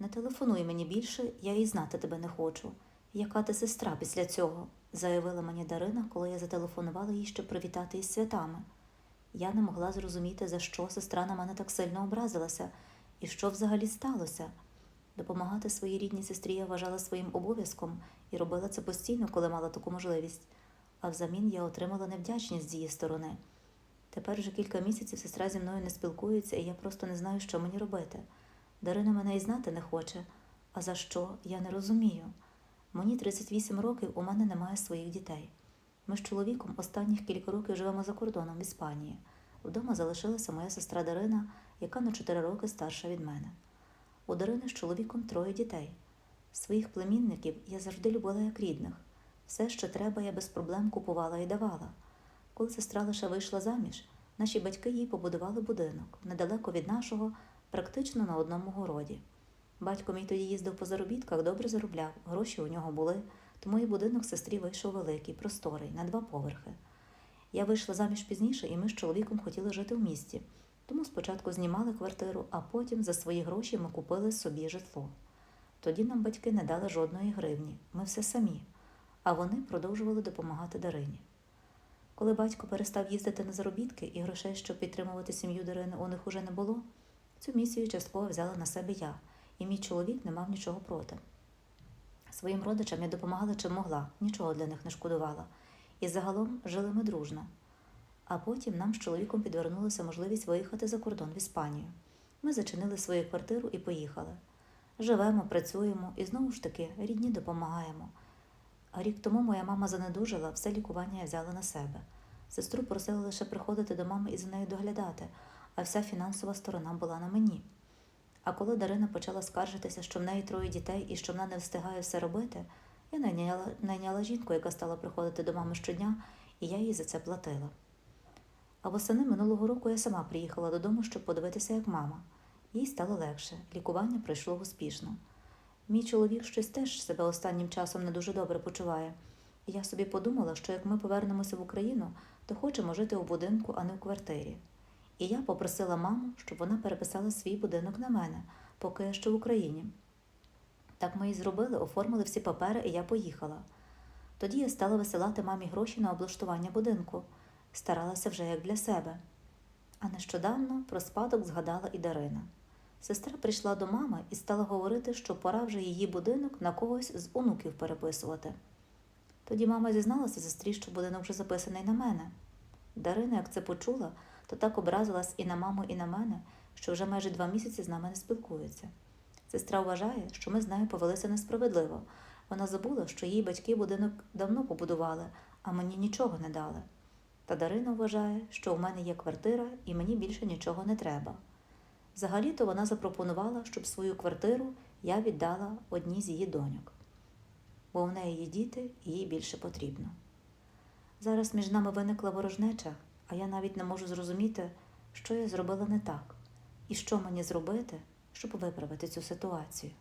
Не телефонуй мені більше, я і знати тебе не хочу. Яка ти сестра після цього? заявила мені Дарина, коли я зателефонувала їй, щоб привітати із святами. Я не могла зрозуміти, за що сестра на мене так сильно образилася і що взагалі сталося. Допомагати своїй рідній сестрі я вважала своїм обов'язком і робила це постійно, коли мала таку можливість. А взамін я отримала невдячність з її сторони. Тепер вже кілька місяців сестра зі мною не спілкується, і я просто не знаю, що мені робити. Дарина мене і знати не хоче. А за що я не розумію. Мені 38 років, у мене немає своїх дітей. Ми з чоловіком останніх кілька років живемо за кордоном в Іспанії. Вдома залишилася моя сестра Дарина, яка на 4 роки старша від мене. У Дарини з чоловіком троє дітей. Своїх племінників я завжди любила як рідних. Все, що треба, я без проблем купувала і давала. Коли сестра лише вийшла заміж, наші батьки їй побудували будинок недалеко від нашого, практично на одному городі. Батько мій тоді їздив по заробітках, добре заробляв, гроші у нього були, тому і будинок сестрі вийшов великий, просторий, на два поверхи. Я вийшла заміж пізніше, і ми з чоловіком хотіли жити в місті. Тому спочатку знімали квартиру, а потім за свої гроші ми купили собі житло. Тоді нам батьки не дали жодної гривні, ми все самі, а вони продовжували допомагати Дарині. Коли батько перестав їздити на заробітки і грошей, щоб підтримувати сім'ю Дарини, у них уже не було, цю місію частково взяла на себе я, і мій чоловік не мав нічого проти. Своїм родичам я допомагала чим могла, нічого для них не шкодувала, і загалом жили ми дружно. А потім нам з чоловіком підвернулася можливість виїхати за кордон в Іспанію. Ми зачинили свою квартиру і поїхали. Живемо, працюємо і знову ж таки рідні допомагаємо. Рік тому моя мама занедужила, все лікування я взяла на себе. Сестру просила лише приходити до мами і за нею доглядати, а вся фінансова сторона була на мені. А коли Дарина почала скаржитися, що в неї троє дітей і що вона не встигає все робити, я найняла, найняла жінку, яка стала приходити до мами щодня, і я їй за це платила. А восени минулого року я сама приїхала додому, щоб подивитися, як мама. Їй стало легше, лікування пройшло успішно. Мій чоловік щось теж себе останнім часом не дуже добре почуває. І я собі подумала, що як ми повернемося в Україну, то хочемо жити у будинку, а не в квартирі. І я попросила маму, щоб вона переписала свій будинок на мене, поки я ще в Україні. Так ми і зробили, оформили всі папери, і я поїхала. Тоді я стала висилати мамі гроші на облаштування будинку, старалася вже як для себе. А нещодавно про спадок згадала і Дарина. Сестра прийшла до мами і стала говорити, що пора вже її будинок на когось з онуків переписувати. Тоді мама зізналася сестрі, що будинок вже записаний на мене. Дарина, як це почула, то так образилась і на маму, і на мене, що вже майже два місяці з нами не спілкується. Сестра вважає, що ми з нею повелися несправедливо. Вона забула, що її батьки будинок давно побудували, а мені нічого не дали. Та Дарина вважає, що у мене є квартира і мені більше нічого не треба. Взагалі-то вона запропонувала, щоб свою квартиру я віддала одній з її доньок, бо в неї є діти і їй більше потрібно. Зараз між нами виникла ворожнеча, а я навіть не можу зрозуміти, що я зробила не так, і що мені зробити, щоб виправити цю ситуацію.